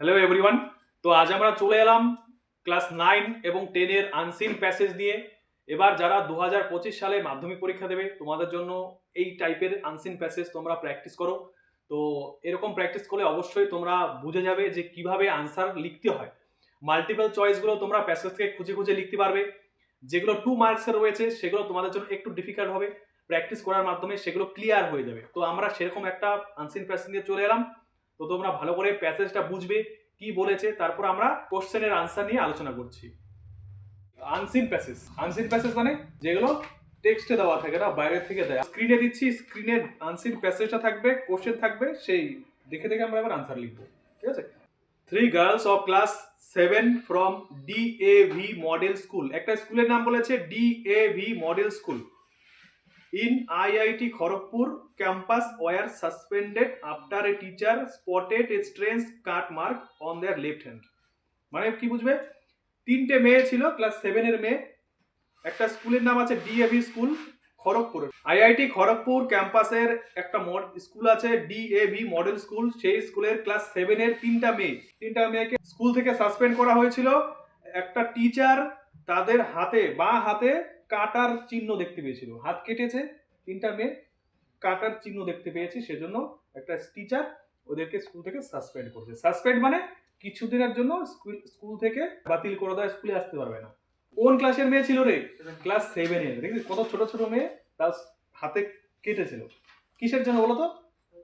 Hello everyone তো আজ আমরা চলে এলাম ক্লাস নাইন এবং টেনের আনসিন প্যাসেজ দিয়ে। এবার যারা দু হাজার পঁচিশ সালে মাধ্যমিক পরীক্ষা দেবে, তোমাদের জন্য এই টাইপের আনসিন প্যাসেজ তোমরা প্র্যাকটিস করো। তো এরকম প্র্যাকটিস করলে অবশ্যই তোমরা বুঝে যাবে যে কীভাবে আনসার লিখতে হয়। মাল্টিপল চয়েসগুলো তোমরা প্যাসেজ থেকে খুঁজে খুঁজে লিখতে পারবে। যেগুলো টু মার্কসের রয়েছে, সেগুলো তোমাদের জন্য একটু ডিফিকাল্ট হবে। প্র্যাকটিস করার মাধ্যমে সেগুলো ক্লিয়ার হয়ে যাবে। তো আমরা সেরকম একটা আনসিন প্যাসেজ নিয়ে চলে এলাম। তো তোমরা ভালো করে প্যাসেজটা বুঝবে কি বলেছে, তারপর আমরা কোশ্চেনের আনসার নিয়ে আলোচনা করছি। আনসিন প্যাসেজ আনসিন প্যাসেজ মানে যেগুলো টেক্সটে দেওয়া থাকে না, বাইরে থেকে দেয়। স্ক্রিনে দিচ্ছি স্ক্রিনে আনসিন প্যাসেজটা থাকবে কোশ্চেন থাকবে, সেই দেখে দেখে আমরা এবার আনসার লিখব, ঠিক আছে? Three girls of class seven from D A V model school একটা স্কুলের নাম বলেছে D A V model school in IIT Kharagpur campus were suspended after a teacher spotted a strange cut mark on their left hand মানে কি বুঝবে? তিনটে মেয়ে ছিল, ক্লাস সেভেনের মেয়ে। একটা স্কুলের নাম আছে DAV school, Kharagpur. IIT Kharagpur ক্যাম্পাসের একটা স্কুল আছে ডিএভি মডেল স্কুল, সেই স্কুলের ক্লাস সেভেনের তিনটা মেয়ে। তিনটা মেয়েকে স্কুল থেকে সাসপেন্ড করা হয়েছিল। একটা টিচার তাদের হাতে, বা হাতে কাটার চিহ্ন দেখতে পেয়েছিল। হাত কেটেছে তিনটা মেয়ে কাটার চিহ্ন দেখতে পেয়েছি সেজন্য একটা টিচার ওদেরকে স্কুল থেকে সাসপেন্ড করছে। সাসপেন্ড মানে কিছুদিনের জন্য স্কুল থেকে বাতিল করে দেওয়া স্কুলে আসতে পারবে না। কোন ক্লাসের মেয়ে ছিল রে? ক্লাস সেভেন সেভেনের দেখবি কত ছোট ছোট মেয়ে তার হাতে কেটেছিল। কিসের জন্য বলো তো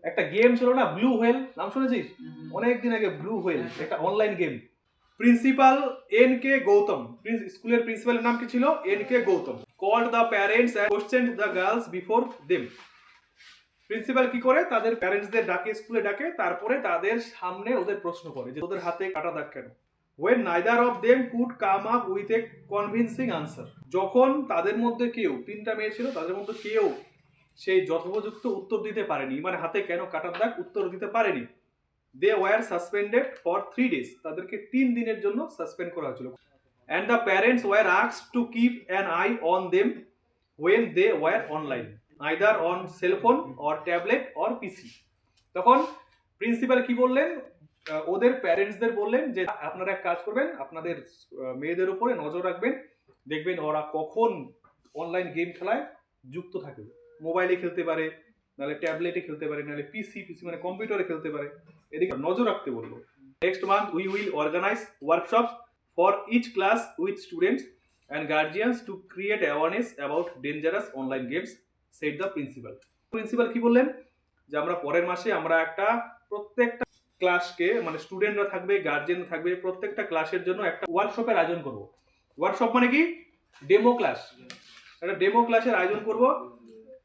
একটা গেম ছিল না ব্লু হোয়েল নাম শুনেছিস? অনেকদিন আগে ব্লু হোয়েল একটা online game principal N K Gautam স্কুলের প্রিন্সিপালের নাম কি ছিল? N K Gautam called the parents and question the girls before them principal কি করে? তাদের প্যারেন্টসদের ডাকে স্কুলে ডাকে, তারপরে তাদের সামনে ওদের প্রশ্ন করে যে ওদের হাতে কাটা দাগ কেন? When neither of them could come up with a convincing answer যখন তাদের মধ্যে কেউ, তিনটা মেয়ে ছিল, তাদের মধ্যে কেউ সেই যথোপযুক্ত উত্তর দিতে পারেনি মানে হাতে কেন কাটার দাগ উত্তর দিতে পারেনি they were suspended for three days তাদেরকে তিন দিনের জন্য সাসপেন্ড করা হয়েছিল। And the parents were আক্স to keep an eye on them when they were online either on cellphone or tablet or PC তখন প্রিন্সিপাল কি বললেন? ওদের প্যারেন্টসদের বললেন যে, আপনারা এক কাজ করবেন, আপনাদের মেয়েদের উপরে নজর রাখবেন। দেখবেন ওরা কখন অনলাইন গেম খেলায় যুক্ত থাকে। মোবাইলে খেলতে পারে নাহলে ট্যাবলেটে খেলতে পারে, নাহলে পিসি পিসি মানে কম্পিউটারে খেলতে পারে। এদিকে নজর রাখতে বলব। Next month we will organise workshops for each class with students and guardians to create awareness about dangerous online games said the principal principal কি বললেন? যে আমরা পরের মাসে আমরা একটা প্রত্যেকটা ক্লাসকে মানে স্টুডেন্টরা থাকবে গার্জেন থাকবে, প্রত্যেকটা ক্লাসের জন্য একটা ওয়ার্কশপের আয়োজন করব। ওয়ার্কশপ মানে কি? ডেমো ক্লাস একটা ডেমো ক্লাসের আয়োজন করব।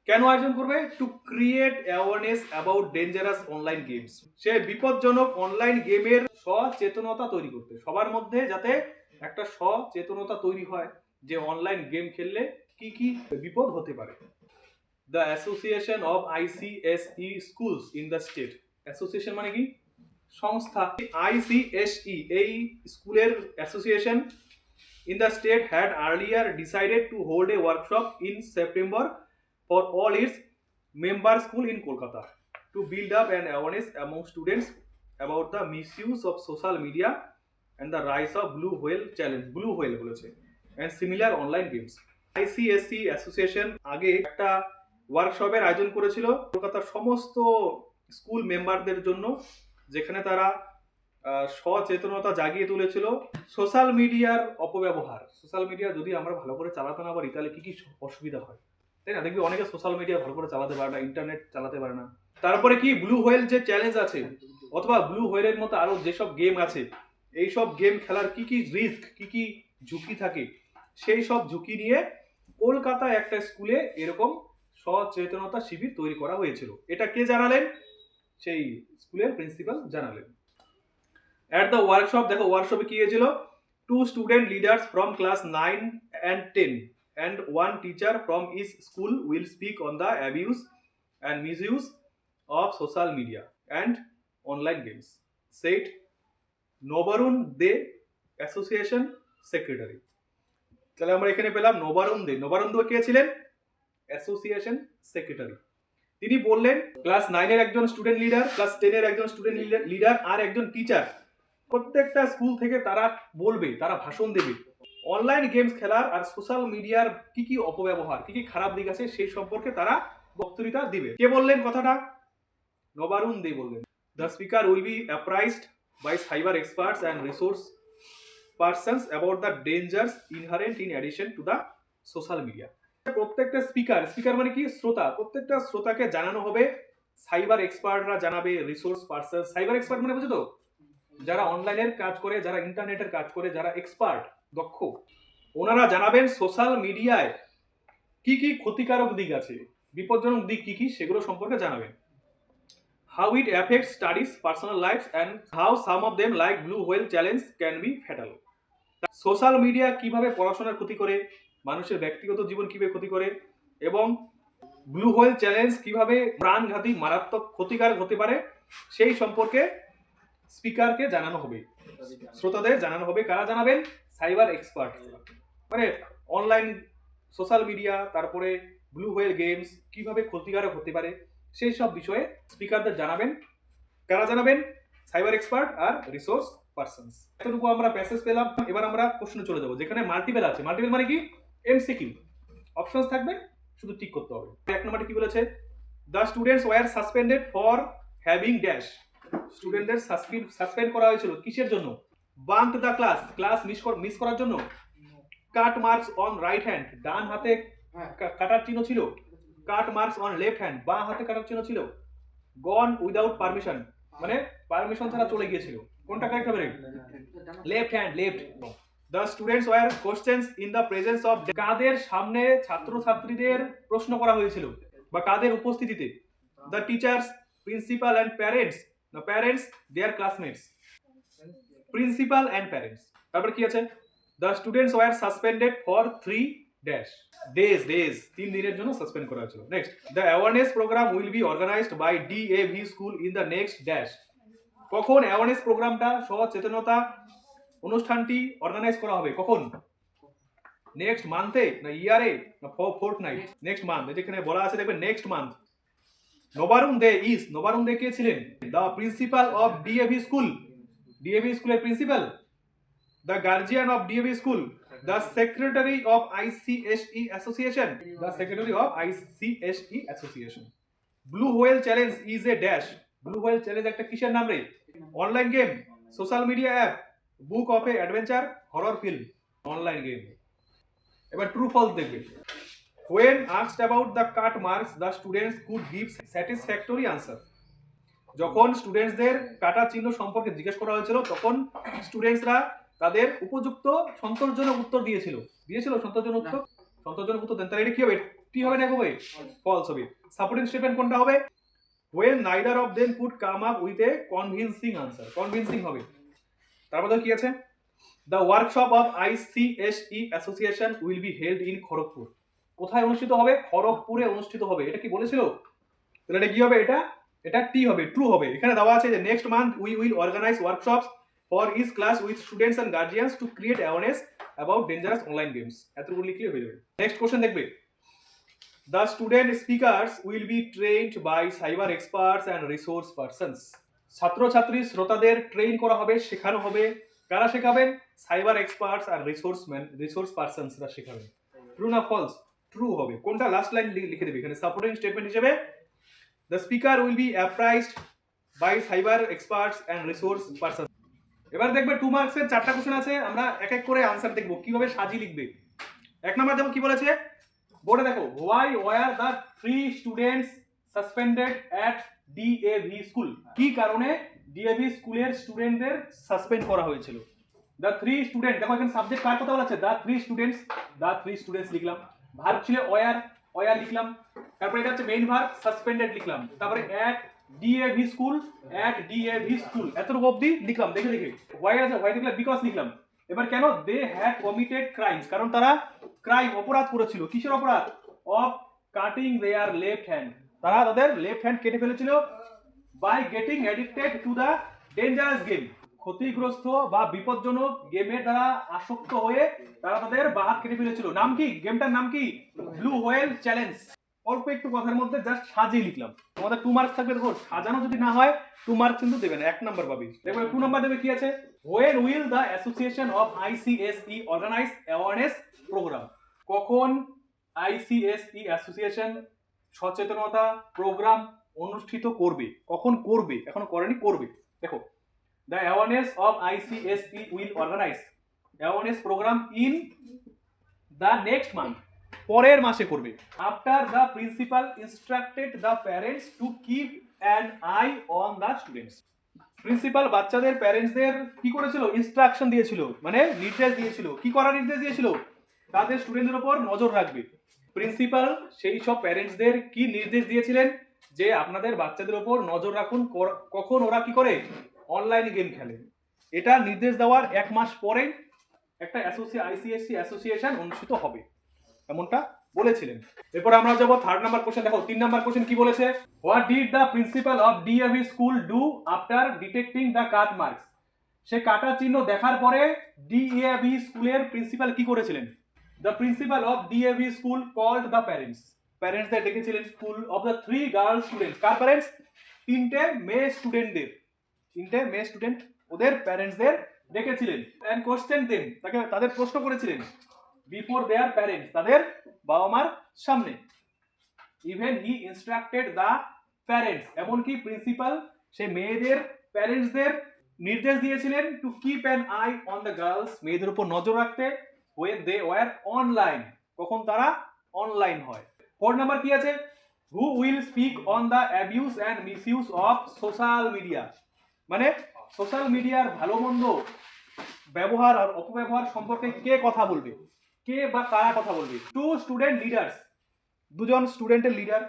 কেন আয়োজন করবে? To create awareness about dangerous online games সে বিপজ্জনক অনলাইন গেমের সচেতনতা তৈরি করতে। সবার মধ্যে যাতে একটা সচেতনতা তৈরি হয় যে অনলাইন গেম খেললে কি কি বিপদ হতে পারে। The association of ICSE schools in the state association মানে কি? সংস্থা। আইসিএসই E, এই স্কুলের association in the state had earlier decided to hold a workshop in September for all its member school in Kolkata to build up an awareness among students about the misuse of social media and the rise of blue whale challenge blue whale বলেছে and similar online games ICSE association আগে একটা ওয়ার্কশপের আয়োজন করেছিল কলকাতার সমস্ত school মেম্বারদের জন্য যেখানে তারা সচেতনতা জাগিয়ে তুলেছিল সোশ্যাল মিডিয়ার অপব্যবহার সোশ্যাল মিডিয়া যদি আমরা ভালো করে চালাতে না পারি তাহলে কি কি অসুবিধা হয় তাই না? দেখবি অনেকে সোশ্যাল মিডিয়া ভালো করে চালাতে পারে না ইন্টারনেট চালাতে পারে না। তারপরে কি? ব্লু হোয়েল যে চ্যালেঞ্জ আছে, অথবা ব্লু হোয়েলের মতো আরও যেসব গেম আছে এই সব গেম খেলার কি কি রিস্ক কি কি ঝুঁকি থাকে, সেই সব ঝুঁকি নিয়ে কলকাতায় একটা স্কুলে এরকম সচেতনতা শিবির তৈরি করা হয়েছিল। এটা কে জানালেন? সেই স্কুলের প্রিন্সিপাল জানালেন। অ্যাট দ্য ওয়ার্কশপ দেখো ওয়ার্কশপে কি হয়েছিল? Two student leaders from class nine and ten and one teacher from each school will speak on the abuse and misuse of social media and online games said Nabarun De association secretary তাহলে আমরা এখানে পেলাম নবারুণ দে নবারুণ দে কে ছিলেন? Association secretary তিনি বললেন class নাইনের একজন স্টুডেন্ট লিডার ক্লাস টেনের একজন স্টুডেন্ট লিডার আর একজন টিচার প্রত্যেকটা স্কুল থেকে তারা বলবে, তারা ভাষণ দেবে। অনলাইন গেমস খেলার আর সোশ্যাল মিডিয়ার কি কি অপব্যবহার, কি কি খারাপ দিক আছে, সেই সম্পর্কে তারা বক্তৃতা দিবে। কে বললেন কথাটা? নবারুণ দে বললেন। The speaker will be apprised by cyber experts and resource persons about the dangers inherent in addition to the social media প্রত্যেকটা স্পিকার স্পিকার মানে কি? শ্রোতা। প্রত্যেকটা শ্রোতাকে জানানো হবে সাইবার এক্সপার্টরা জানাবে রিসোর্স পার্সন সাইবার এক্সপার্ট মানে বুঝো তো যারা অনলাইনের কাজ করে, যারা ইন্টারনেটের কাজ করে, যারা এক্সপার্ট দক্ষ। ওনারা জানাবেন সোশ্যাল মিডিয়ায় কি কি ক্ষতিকারক দিক আছে, বিপজ্জনক দিক কি কি সেগুলো সম্পর্কে জানাবেন। How it affect studies personal life and how some of them like blue whale challenge can be fatal social media কীভাবে পড়াশোনার ক্ষতি করে, মানুষের ব্যক্তিগত জীবন কীভাবে ক্ষতি করে, এবং ব্লু হোয়েল চ্যালেঞ্জ কীভাবে প্রাণঘাতী মারাত্মক ক্ষতিকারক হতে পারে, সেই সম্পর্কে স্পিকারকে জানানো হবে। শ্রোতাদের জানানো হবে, কারা জানাবেন? Cyber expert. মানে অনলাইন সোশ্যাল মিডিয়া, তারপরে ব্লু হোয়েল গেমস, কীভাবে ক্ষতিকারক হতে পারে, সেই সব বিষয়ে স্পিকারদের জানাবেন। কারা জানাবেন? সাইবার এক্সপার্ট আর রিসোর্স পার্সনস। এতটুকু আমরা প্যাসেজ পেলাম। এবার আমরা প্রশ্ন চলে যাব, যেখানে মাল্টিপেল আছে। মাল্টিপেল মানে কি? এমসিকিউ অপশনস থাকবে, শুধু টিক করতে হবে। এক নম্বরটা কি বলেছে? The students were suspended for having dash স্টুডেন্টদের সাসপেন্ড করা হয়েছিল। কিসের জন্য? Bunk the class class miss miss করার জন্য? Cut marks on right hand ডান হাতে কাটার চিহ্ন ছিল। Cut marks on left hand বাঁ হাতে কাটার চিহ্ন ছিল। গন উইদাউট পারমিশন মানে পারমিশন ছাড়া চলে গিয়েছিল। কোনটা কারেক্ট হবে left hand left the students were questions in the presence of কাদের সামনে ছাত্রছাত্রীদের প্রশ্ন করা হয়েছিল? বা কাদের উপস্থিতিতে? The teachers principal and parents the parents their classmates principal and parents তারপর কি আছে? The students were suspended for three dash days days তিন দিনের জন্য সাসপেন্ড করা হয়েছিল। Next the awareness programme will be organised by D A V school in the next dash কখন awareness প্রোগ্রামটা সচেতনতা অনুষ্ঠানটি অর্গানাইজ করা হবে? কখন? নেক্সট মান্থে না ইয়ারে না ফোর্থ নাইট নেক্সট মান্থ যেখানে বলা আছে, দেখবেন next month Nabarun De is Nabarun De কে ছিলেন? The principal of DAV school DAV স্কুলের principal the guardian of DAV school the secretary of ICSE association the secretary of ICSE association blue whale challenge is a dash blue whale challenge একটা কিসের নাম রে? Online game social media app book of a adventure horror film online game এবার true false দেখবে। When asked about the cut marks the students could give satisfactory answer. যখন স্টুডেন্টসদের কাটা চিহ্ন সম্পর্কে জিজ্ঞেস করা হয়েছিল তখন স্টুডেন্টসরা তাদের উপযুক্ত সন্তোষজনক উত্তর দিয়েছিল। দিয়েছিল সন্তোষজনক উত্তর? সন্তোষজনক উত্তর দেন তাহলে এটা কি হবে? কি হবে না হবে? ফলস হবে। সাপোর্টিং স্টেটমেন্ট কোনটা হবে? When neither of them could come up with a convincing answer convincing হবে। তারপরে কি আছে? The workshop of ICSE association will be held in Kharagpur কোথায় অনুষ্ঠিত হবে? খড়গপুরে অনুষ্ঠিত হবে। এটা কি বলেছিল? তাহলে এটা কি হবে? এটা এটা টি হবে ট্রু হবে। এখানে দেওয়া আছে যে next month we will organise workshops for each class with students and guardians to create awareness about dangerous online games এতটুকু লিখলে হয়ে যাবে। নেক্সট কোশ্চেন দেখবে। The student speakers will be trained by cyber experts and resource persons ছাত্রছাত্রী, শ্রোতাদের train করা হবে, শেখানো হবে। কারা শেখাবেন? সাইবার এক্সপার্টস আর রিসোর্স ম্যান রিসোর্স পার্সনসরা শেখাবেন। ট্রু না ফলস ট্রু হবে। কোনটা লাস্ট লাইন লিখে দেবে? এখানে সাপোর্টিং স্টেটমেন্ট হিসেবে the speaker will be apprised by cyber experts and resource person এবার দেখবে টু মার্কসের চারটা কোশ্চেন আছে। আমরা এক এক করে আনসার দেখব। কীভাবে সাজিয়ে লিখবে? এক নম্বর দেখো কি বলেছে? বোর্ডে দেখো why were the three students suspended at DAV school কি কারণে ডিএভি স্কুলের স্টুডেন্টদের সাসপেন্ড করা হয়েছিল? দ্য থ্রি স্টুডেন্ট দেখো এখানে সাবজেক্ট কার কথা বলা আছে? The three students the three students লিখলাম। ভার্ব ছিল ওয়ার ওয়ার লিখলাম। তারপরে এটা হচ্ছে মেইন ভার্ব সাসপেন্ডেড লিখলাম। তারপরে at DAV school at DAV school এতটুকু অবধি লিখলাম, দেখে দেখে। ওয়াই আছে হোয়াই লিখলাম বিকজ লিখলাম। এবার কেন দে হ্যাড কমিটেড ক্রাইমস কারণ তারা ক্রাইম অপরাধ করেছিল। কিসের অপরাধ? Of cutting their left hand তারা তাদের লেফট হ্যান্ড কেটে ফেলেছিল by getting addicted to the dangerous game ক্ষতিগ্রস্ত বা বিপজ্জনক গেমের দ্বারা আসক্ত হয়ে তারা তাদের বাদ কেটে ফেলেছিল। নাম কি? গেমটার নাম কি? ব্লু হোয়েল চ্যালেঞ্জ অল্প একটু কথার মধ্যে জাস্ট সাজিয়ে লিখলাম। তোমাদের টু মার্কস থাকবে, দেখো, সাজানো যদি না হয় টু মার্কস কিন্তু দেবে না এক নাম্বার পাবি। দেখো টু নাম্বার দেবে কি আছে? When will the association of ICSE organise awareness programme কখন আইসিএসই অ্যাসোসিয়েশন সচেতনতা প্রোগ্রাম অনুষ্ঠিত করবে? কখন করবে? এখনও করেনি, করবে। দেখো the awareness of ICSE will organise awareness programme in the next month পরের মাসে করবে। After the principal instructed the parents to keep an eye on the students principal বাচ্চাদের প্যারেন্টসদের কি করেছিল? ইনস্ট্রাকশন দিয়েছিল মানে নির্দেশ দিয়েছিল। কি করার নির্দেশ দিয়েছিল? তাদের স্টুডেন্টদের উপর নজর রাখবে। প্রিন্সিপাল সেই সব প্যারেন্টসদের কি নির্দেশ দিয়েছিলেন? যে আপনাদের বাচ্চাদের ওপর নজর রাখুন কখন ওরা কি করে? অনলাইনে গেম খেলে। এটা নির্দেশ দেওয়ার এক মাস পরে একটা অ্যাসোসিয়ে আইসিএসসি অ্যাসোসিয়েশন অনুষ্ঠিত হবে, এমনটা বলেছিলেন। এরপর আমরা যাব থার্ড নাম্বার কোশ্চেন দেখো, তিন নাম্বার কোশ্চেন কি বলেছে? What did the principal of DAV school do after detecting the cut marks সে কাটা চিহ্ন দেখার পরে ডিএভি স্কুলের প্রিন্সিপাল কি করেছিলেন? The principal of DAV school called the parents প্যারেন্টসদের ডেকেছিলেন। School of the three girl students car parents তিনটে মেয়ে স্টুডেন্টদের তিনটে মেয়ে স্টুডেন্ট ওদের প্যারেন্টসদের ডেকেছিলেন অ্যান্ড কোশ্চেন দেন। তাকে তাদের প্রশ্ন করেছিলেন বিফোর দেয়ার প্যারেন্টস তাদের বাবা মার সামনে even he instructed the parents এমনকি প্রিন্সিপাল সে মেয়েদের প্যারেন্টসদের নির্দেশ দিয়েছিলেন to keep an eye on the girls মেয়েদের উপর নজর রাখতে ওয়েন দে ওয়ার অনলাইন কখন তারা অনলাইন হয়। ফোর নাম্বার কি আছে? Who will speak on the abuse and misuse of social media মানে সোশ্যাল মিডিয়ার ভালো মন্দ ব্যবহার আর অপব্যবহার সম্পর্কে কে কথা বলবে? কে বা কারা কথা বলবে? টু স্টুডেন্ট লিডার্স দুজন স্টুডেন্টের leader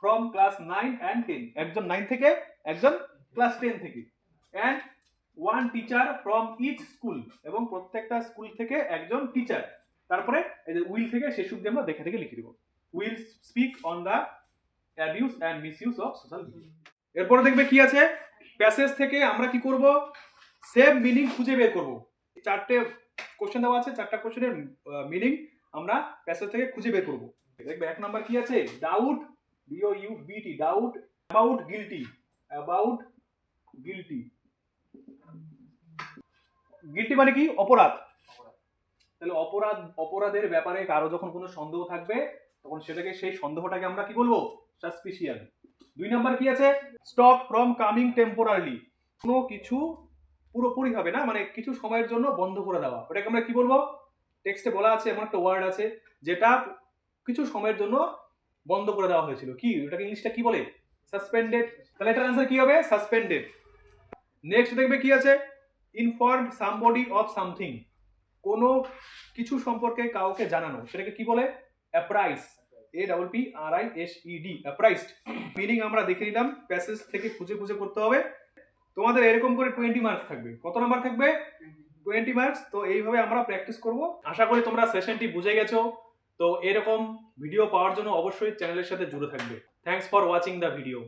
from class nine and ten একজন নাইন থেকে, একজন ক্লাস টেন থেকে and one teacher from each school এবং প্রত্যেকটা স্কুল থেকে একজন টিচার তারপরে উইল থেকে শেষ অব্দি আমরা দেখে দেখে লিখে দেবো। Will speak on the abuse and misuse of social media এরপরে দেখবে কি আছে? প্যাসেজ থেকে আমরা কি করব? সেম মিনিং খুঁজে বের করব। চারটে কোশ্চেন দেওয়া আছে, চারটা কোশ্চেনের মিনিং আমরা প্যাসেজ থেকে খুঁজে বের করব। দেখবে এক নাম্বার কি আছে? Doubt B O U B T doubt about guilty about guilty guilty মানে কি? অপরাধ। তাহলে অপরাধ, অপরাধের ব্যাপারে কারও যখন কোনো সন্দেহ থাকবে তখন সেটাকে সেই সন্দেহটাকে আমরা কি বলব? সাসপিশিয়াল দুই নাম্বার কি আছে? স্টপ ফ্রম কামিং টেম্পোরারলি কোনো কিছু পুরোপুরি হবে না মানে কিছু সময়ের জন্য বন্ধ করে দেওয়া। ওটাকে আমরা কি বলব? টেক্সটে বলা আছে, এমন একটা ওয়ার্ড আছে, যেটা কিছু সময়ের জন্য বন্ধ করে দেওয়া হয়েছিল। কি? ওটাকে ইংলিশটা কি বলে? সাসপেন্ডেড তাহলে এটার আনসার কি হবে? সাসপেন্ডেড নেক্সট দেখবে কি আছে? ইনফর্ম সামবডি অফ সামথিং কোনো কিছু সম্পর্কে কাউকে জানানো। সেটাকে কি বলে? Appraise A double P R I S E D appraised meaning আমরা দেখে নিলাম প্যাসেজ থেকে খুঁজে খুঁজে করতে হবে। তোমাদের এরকম করে টোয়েন্টি মার্কস থাকবে। কত নাম্বার থাকবে? টোয়েন্টি মার্কস তো এইভাবে আমরা প্র্যাকটিস করব। আশা করি তোমরা সেশনটি বুঝে গেছো। তো এরকম ভিডিও পাওয়ার জন্য অবশ্যই চ্যানেলের সাথে জুড়ে থাকবে। Thanks for watching the video